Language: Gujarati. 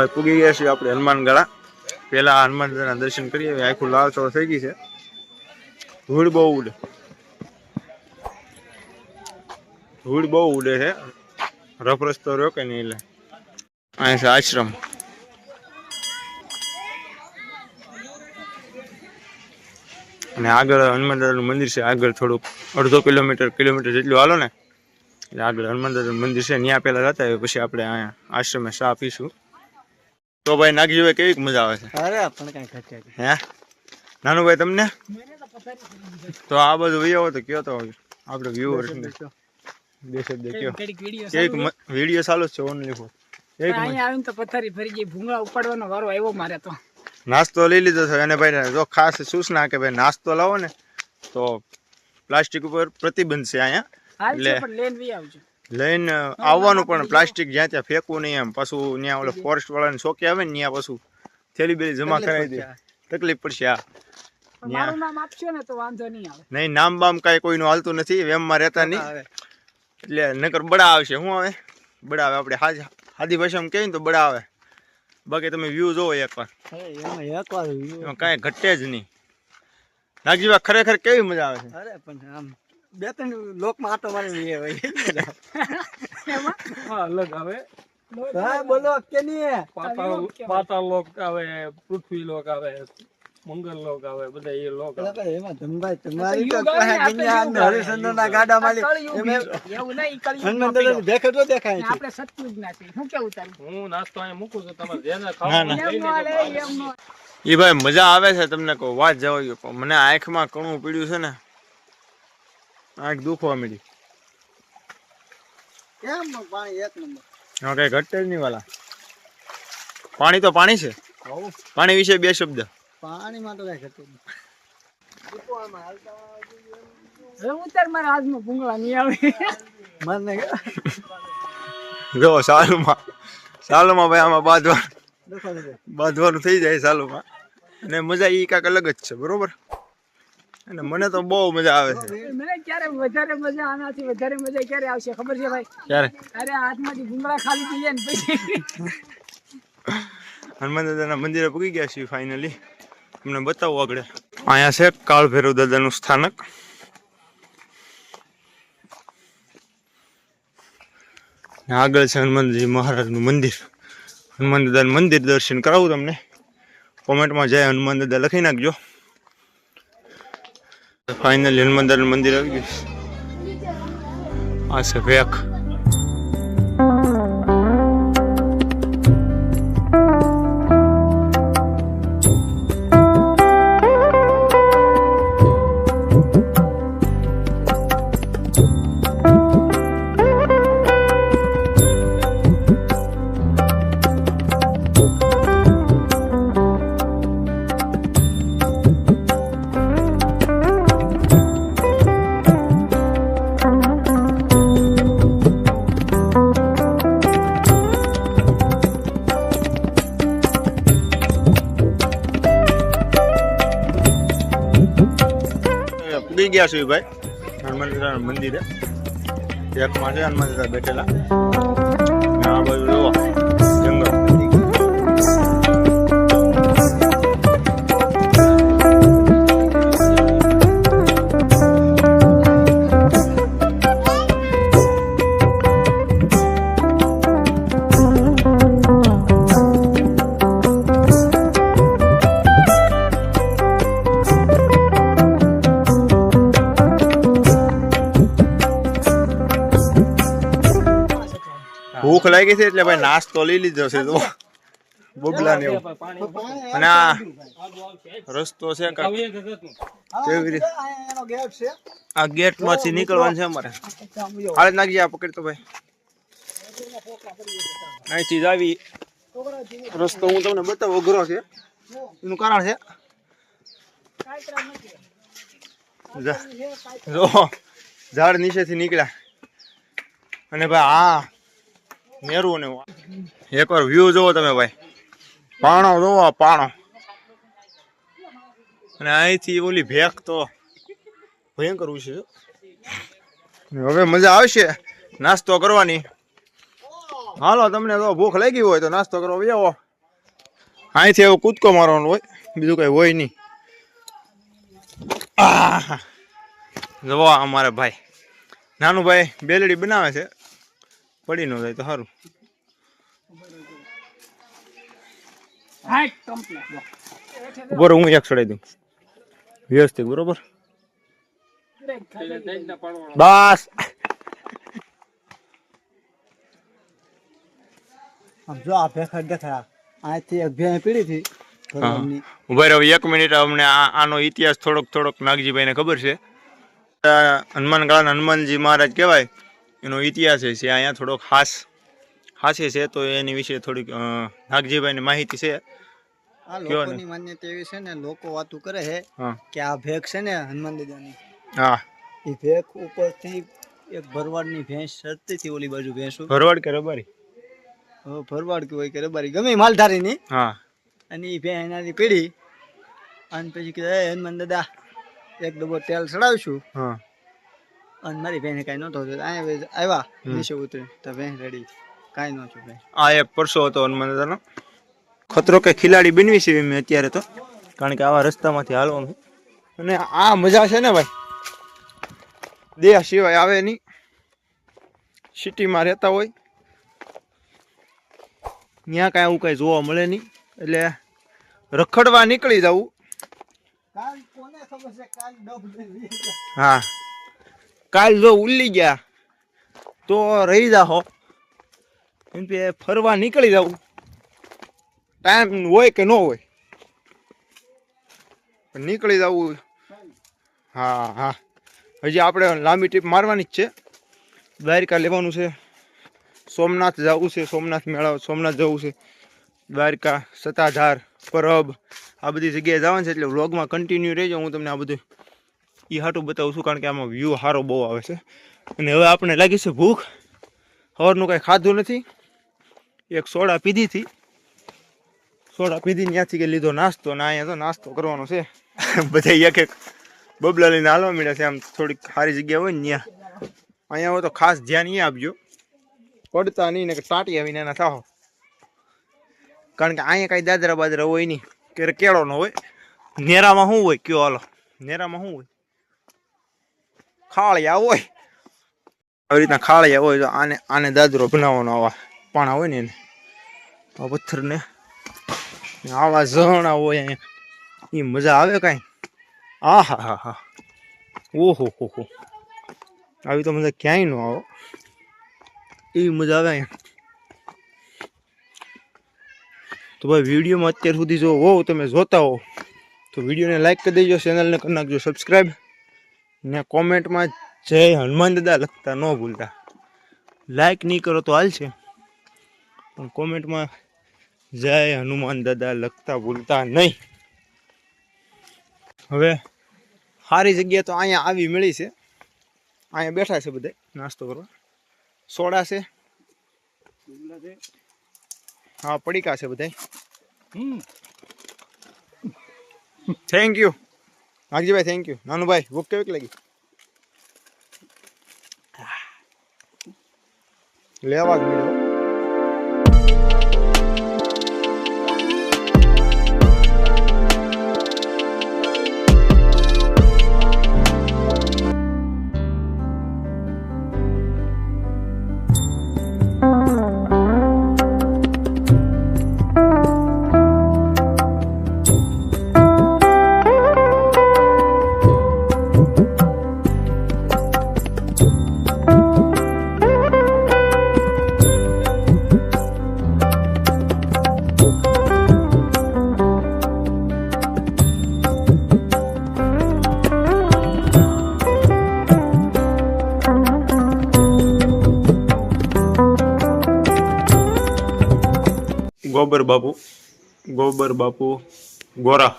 ભાઈ પૂગી ગયા છીએ આપણે હનુમાન પહેલાં હનુમાનજીના દર્શન કરીએ આખું લાલ ચોળ થઈ ગઈ છે. ધૂળ બહુ ઉડે. ધૂળ બહુ ઉડે છે. રફ રસ્તો રહ્યો કે નહીં એટલે અહીં છે આશ્રમ. અને આગળ હનુમાન દાદાનું મંદિર છે. આગળ થોડુંક અડધો કિલોમીટર કિલોમીટર જેટલું હાલો ને. એટલે આગળ હનુમાન મંદિર છે. ત્યાં પહેલાં જતા પછી આપણે અહીંયા આશ્રમે ચા પીશું. તો ભાઈ નાગજીભાઈ કેવી મજા આવે છે? અરે પણ કઈ ખર્ચે હે? નાનુભાઈ તમને? તો આ બધું વિયો તો કયો તો આપણે બે શબ્દ કયો કેવી વીડિયો ચાલુ જ છે ઓનલી ફોર એક અહીંયા આવીને તો પથારી ફરી ગઈ ભૂંગળા ઉપાડવાનો વારો આવ્યો મારે તો. નાસ્તો લઈ લીધો છે અને ભાઈ જો ખાસ સૂચના કે ભાઈ નાસ્તો લાવો ને તો પ્લાસ્ટિક ઉપર પ્રતિબંધ છે અહીંયા. એટલે- પણ લેન વી આવજો. લઈને આવવાનું પણ પ્લાસ્ટિક જ્યાં ત્યાં ફેંકવું નહીં એમ. પાછું ત્યાં ઓલો ફોરેસ્ટ વાળાની ચોકી આવે ને ત્યાં પાછું થેલી બેલી જમા કરાવી દે. તકલીફ પડશે આ. નહીં નામ બામ કાંઈ કોઈનું હાલતું નથી વેમમાં રહેતા નહીં. એટલે નકર બડા આવશે. શું આવે બડા આવે. આપણે હાજ હાદી ભાષામાં કહીએ ને તો બડા આવે. બાકી તમે વ્યૂ જોવો એકવાર. એમાં કાંઈ ઘટે જ નહીં. નાગજીભાઈ ખરેખર કેવી મજા આવે છે? અરે પણ આમ બે ત્રણ લોકમાં આટો મારી હોય. ભાઈ અલગ આવે. હા બોલો કે નહીં પાતાળ પાતાળ લોક આવે પૃથ્વી લોક આવે મંગલ લોક આવે બધા એ લોક આવે. એમાં ધમભાઈ તમારી તો આવે ને. ગાડા માલી કળિયુગ એવું નહીં કરી માં દાદાની તો દેખાય છે. આપણે સતયુગ ના છે. હું કેવું તારું? હું નાસ્તો અહીંયા મૂકું છું તમારે જેને ના, ખાવું એમ નો. એમ નો. એ ભાઈ મજા આવે છે તમને કહું વાત જવા ગયો પણ મને આંખમાં કણું પીડ્યું છે ને. આંખ દુખવા મળી કેમ પાણી એક નંબર? હા કઈ ઘટે જ નહીં વાલા. પાણી તો પાણી છે. પાણી વિશે બે શબ્દ. પાણીમાં તો કઈ ઘટે નહીં. હવે ઉતાર મારા હાથમાં ભૂંગળા નહીં આવે. મને જો સાલુમાં. સાલુમાં ભાઈ આમાં બાંધવાનું. બાંધવાનું થઈ જાય સાલુમાં. અને મજા એ કાંક અલગ જ છે બરોબર? અને મને તો બહુ મજા આવે છે. મને ક્યારે વધારે મજા આનાથી વધારે મજા ક્યારે આવશે? ખબર છે ભાઈ? ક્યારે? અરે હાથમાંથી ભૂંગળા ખાલી થઈ જાય ને પછી. હનુમાન દાદાના મંદિરે પૂગી ગયા છીએ ફાઇનલી તમને બતાવું આગળ. અહીંયા છે કાળ ભૈરવ દાદાનું સ્થાનક. આગળ છે હનુમાનજી મહારાજનું મંદિર. હનુમાન દાદાનું મંદિર દર્શન કરાવું તમને. કોમેન્ટમાં જય હનુમાન દાદા લખી નાખજો. ફાઇનલી હનુમાન મંદિર આવી ગયું. આ છે વેખ પૂગી ગયા છું ભાઈ? હનુમાન મંદિરે. એક છે હનુમાન બેઠેલા. આ બાજુ ભૂખ લાગી છે એટલે ભાઈ નાસ્તો લઈ લીધો છે તો બબલા ને અને આ રસ્તો છે. કેવી રીતે? આ ગેટમાંથી નીકળવાનું છે અમારે. હાલ નાખી આ પકડ તો ભાઈ. અહીંથી જ આવી. રસ્તો હું તમને બતાવું, અઘરો છે. એનું કારણ છે. જા- ઝાડ નીચેથી નીકળ્યા. અને ભાઈ આ મેરું ને એકવાર વ્યૂ જોવો તમે ભાઈ. પાણો જોવો પાણો. અને અહીંથી ઓલી ભેખ તો ભયંકર છે હવે મજા આવશે નાસ્તો કરવાની. હાલો, તમને તો ભૂખ લાગી હોય તો નાસ્તો કરો આવો. અહીંથી એવો કૂદકો મારવાનો હોય, બીજું કઈ હોય નહીં. જવા અમારે ભાઈ. નાનું ભાઈ બેલડી બનાવે છે. પડી ન જાય તો સારું હાઈટ હું એક ચડાઈ દઉં. વ્યવસ્થિત બરોબર? બસ. જો આ ભેખા દેખાય આથી એક ભેં પીડી હતી ઊભા રહો એક મિનિટ અમને આનો ઇતિહાસ થોડોક થોડોક નાગજીભાઈને ખબર છે. હનુમાનગાળાના હનુમાનજી મહારાજ કહેવાય એનો ઇતિહાસ છે અહીંયા થોડોક ખાસ ખાસી છે તો એની વિશે થોડીક નાગજીભાઈની માહિતી છે. આ લોકોની માન્યતા એવી છે ને લોકો વાતું કરે છે કે આ ભેખ છે ને હનુમાન દાદાની. હા. એ ભેખ ઉપરથી એક ભરવાડની ભેંસ ચડતી હતી ઓલી બાજુ ભેંસો ભરવાડ કે રબારી? ભરવાડ કે હોય કે રબારી ગમે માલધારીની. હા. અને એ ભેં એનાથી પીડી. અને પછી કીધું "એ હનુમાન દાદા એક ડબ્બો તેલ ચડાવશું હા. અને મારી બહેને કાંઈ નહોતો આવ્યા નીચે ઉતરી. તો બહેન રેડી. કાંઈ નહોતું આ એક પરસો હતો હનુમાન દાદાનો ખતરો કે ખિલાડી બનવી છે મેં અત્યારે તો. કારણ કે આવા રસ્તામાંથી હાલવાનું અને આ મજા છે ને ભાઈ? દેહ સિવાય આવે નહીં. સિટીમાં રહેતા હોય. ત્યાં કાંઈ આવું કાંઈ જોવા મળે નહીં. એટલે રખડવા નીકળી જવું હા. કાલ જો ઉલ્લી ગયા, તો રહી જાહો. એમ કે ફરવા નીકળી જાવ ટાઈમ હોય કે ન હોય. નીકળી જવું. હા હા. હજી આપણે લાંબી ટ્રીપ મારવાની જ છે. દ્વારિકા લેવાનું છે. સોમનાથ જવું છે. સોમનાથ મેળા, સોમનાથ જવું છે. દ્વારકા, સતાધાર, પરબ, આ બધી જગ્યાએ જવાનું છે એટલે વ્લોગમાં કન્ટિન્યુ રહેજો. હું તમને આ બધું એ હાટું બતાવું છું કારણ કે આમાં વ્યૂ સારો બહુ આવે છે. અને હવે આપણે લાગી છે ભૂખ. સવારનું કાંઈ ખાધું નથી. એક સોડા પીધી હતી. સોડા પીધી ત્યાંથી કે લીધો નાસ્તો ને અહીંયા તો નાસ્તો કરવાનો છે. બધા એક એક બબલા લઈને હાલવા મળ્યા છે. આમ થોડીક સારી જગ્યા હોય ને ત્યાં. અહીંયા હોય તો ખાસ ધ્યાન એ આપજો. પડતા નહીં ને કે ટાંટી આવીને એના થાઓ કારણ કે અહીંયા કાંઈ દાદરા બાદરા હોય નહીં. કે કેળો ન હોય. નેરામાં શું હોય? કયો હાલો. નેરામાં શું હોય? ખાળિયા હોય. આવી રીતના ખાળિયા હોય તો આને આને દાદરો બનાવવાનો આવા પાણા હોય ને એને. આ પથ્થરને ને આવા ઝરણા હોય અહીંયા. એ મજા આવે કાંઈ? આ હા હા. હા ઓહો, હો હો. આવી તો મજા ક્યાંય ન આવો. એવી મજા આવે અહીંયા. તો ભાઈ વિડીયોમાં અત્યાર સુધી જો હોવ, તમે જોતા હો તો વિડીયોને લાઈક કરી દેજો, ચેનલને કરી નાખજો, સબસ્ક્રાઈબ. ને કોમેન્ટમાં જય હનુમાન દાદા લખતા ન ભૂલતા. લાઈક નહીં કરો તો હાલ છે પણ કોમેન્ટમાં જય હનુમાન દાદા લખતા ભૂલતા નહીં. હવે સારી જગ્યા તો અહીંયા આવી મળી છે. અહીંયા બેઠા છે બધા. નાસ્તો કરવા. સોડા છે. હા પડીકા છે બધા thank you Nagjibhai thank you Nanubhai ભૂખ કેવીક લાગી? લેવા જ મળ્યો. ગોબર બાપુ ગોબર બાપુ ગોરા.